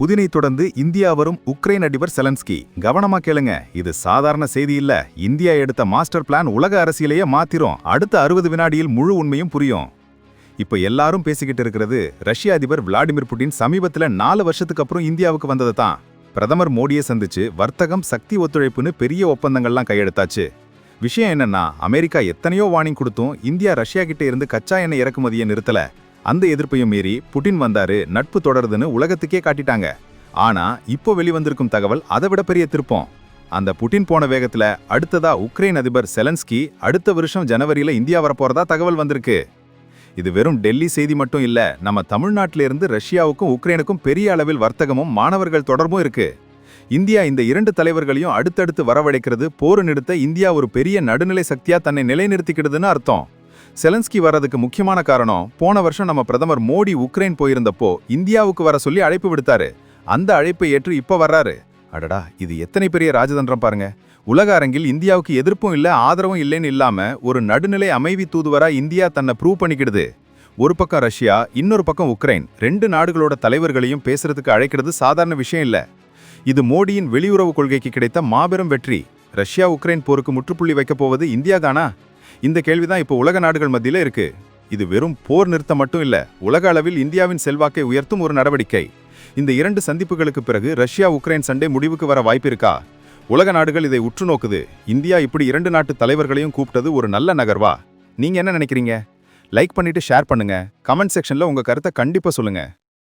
புதினை தொடர்ந்து இந்தியா வரும் உக்ரைன் அதிபர் செலன்ஸ்கி. கவனமா கேளுங்க இது சாதாரண செய்தி இல்ல. இந்தியா எடுத்த மாஸ்டர் பிளான் உலக அரசியலையே மாத்திரும். அடுத்த அறுபது வினாடியில் முழு உண்மையும் புரியும். இப்ப எல்லாரும் பேசிக்கிட்டு இருக்கிறது ரஷ்ய அதிபர் விளாடிமிர் புட்டின் சமீபத்தில் நாலு வருஷத்துக்கு அப்புறம் இந்தியாவுக்கு வந்தது தான். பிரதமர் மோடியை சந்திச்சு வர்த்தகம் சக்தி ஒத்துழைப்புன்னு பெரிய ஒப்பந்தங்கள்லாம் கையெழுத்தாச்சு. விஷயம் என்னன்னா அமெரிக்கா எத்தனையோ வார்னிங் கொடுத்தும் இந்தியா ரஷ்யா கிட்ட இருந்து கச்சா எண்ணெய் இறக்குமதியை நிறுத்தலை. அந்த எதிர்ப்பையும் மீறி புட்டின் வந்தாரு நட்பு தொடருதுன்னு உலகத்துக்கே காட்டிட்டாங்க. ஆனா இப்போ வெளிவந்திருக்கும் தகவல் அதை விட பெரிய திருப்பம். அந்த புட்டின் போன வேகத்துல அடுத்ததா உக்ரைன் அதிபர் செலன்ஸ்கி அடுத்த வருஷம் ஜனவரியில இந்தியா வரப்போறதா தகவல் வந்திருக்கு. இது வெறும் டெல்லி செய்தி மட்டும் இல்ல நம்ம தமிழ்நாட்டிலிருந்து ரஷ்யாவுக்கும் உக்ரைனுக்கும் பெரிய அளவில் வர்த்தகமும் மாணவர்கள் தொடர்பும் இருக்கு. இந்தியா இந்த இரண்டு தலைவர்களையும் அடுத்தடுத்து வரவழைக்கிறது போர் நிறுத்த இந்தியா ஒரு பெரிய நடுநிலை சக்தியா தன்னை நிலைநிறுத்திக்கிடுதுன்னு அர்த்தம். செலன்ஸ்கி வர்றதுக்கு முக்கியமான காரணம் போன வருஷம் நம்ம பிரதமர் மோடி உக்ரைன் போயிருந்தப்போ இந்தியாவுக்கு வர சொல்லி அழைப்பு விடுத்தாரு. அந்த அழைப்பை ஏற்று இப்ப வர்றாரு. அடடா இது எத்தனை பெரிய ராஜதந்திரம் பாருங்க. உலக அரங்கில் இந்தியாவுக்கு எதிர்ப்பும் இல்லை ஆதரவும் இல்லைன்னு இல்லாம ஒரு நடுநிலை அமைதி தூதுவரா இந்தியா தன்னை ப்ரூவ் பண்ணிக்கிடுது. ஒரு பக்கம் ரஷ்யா இன்னொரு பக்கம் உக்ரைன். ரெண்டு நாடுகளோட தலைவர்களையும் பேசுறதுக்கு அழைக்கிறது சாதாரண விஷயம் இல்ல. இது மோடியின் வெளியுறவு கொள்கைக்கு கிடைத்த மாபெரும் வெற்றி. ரஷ்யா உக்ரைன் போருக்கு முற்றுப்புள்ளி வைக்கப் போவது இந்தியா தானா? இந்த கேள்விதான் இப்போ உலக நாடுகள் மத்தியில் இருக்கு. இது வெறும் போர் நிறுத்தம் மட்டும் இல்லை உலக அளவில் இந்தியாவின் செல்வாக்கை உயர்த்தும் ஒரு நடவடிக்கை. இந்த இரண்டு சந்திப்புகளுக்கு பிறகு ரஷ்யா உக்ரைன் சண்டை முடிவுக்கு வர வாய்ப்பு இருக்கா? உலக நாடுகள் இதை உற்று நோக்குது. இந்தியா இப்படி இரண்டு நாட்டு தலைவர்களையும் கூப்பிட்டது ஒரு நல்ல நகர்வா? நீங்க என்ன நினைக்கிறீங்க? லைக் பண்ணிட்டு ஷேர் பண்ணுங்க. கமெண்ட் செக்ஷன்ல உங்க கருத்தை கண்டிப்பா சொல்லுங்க.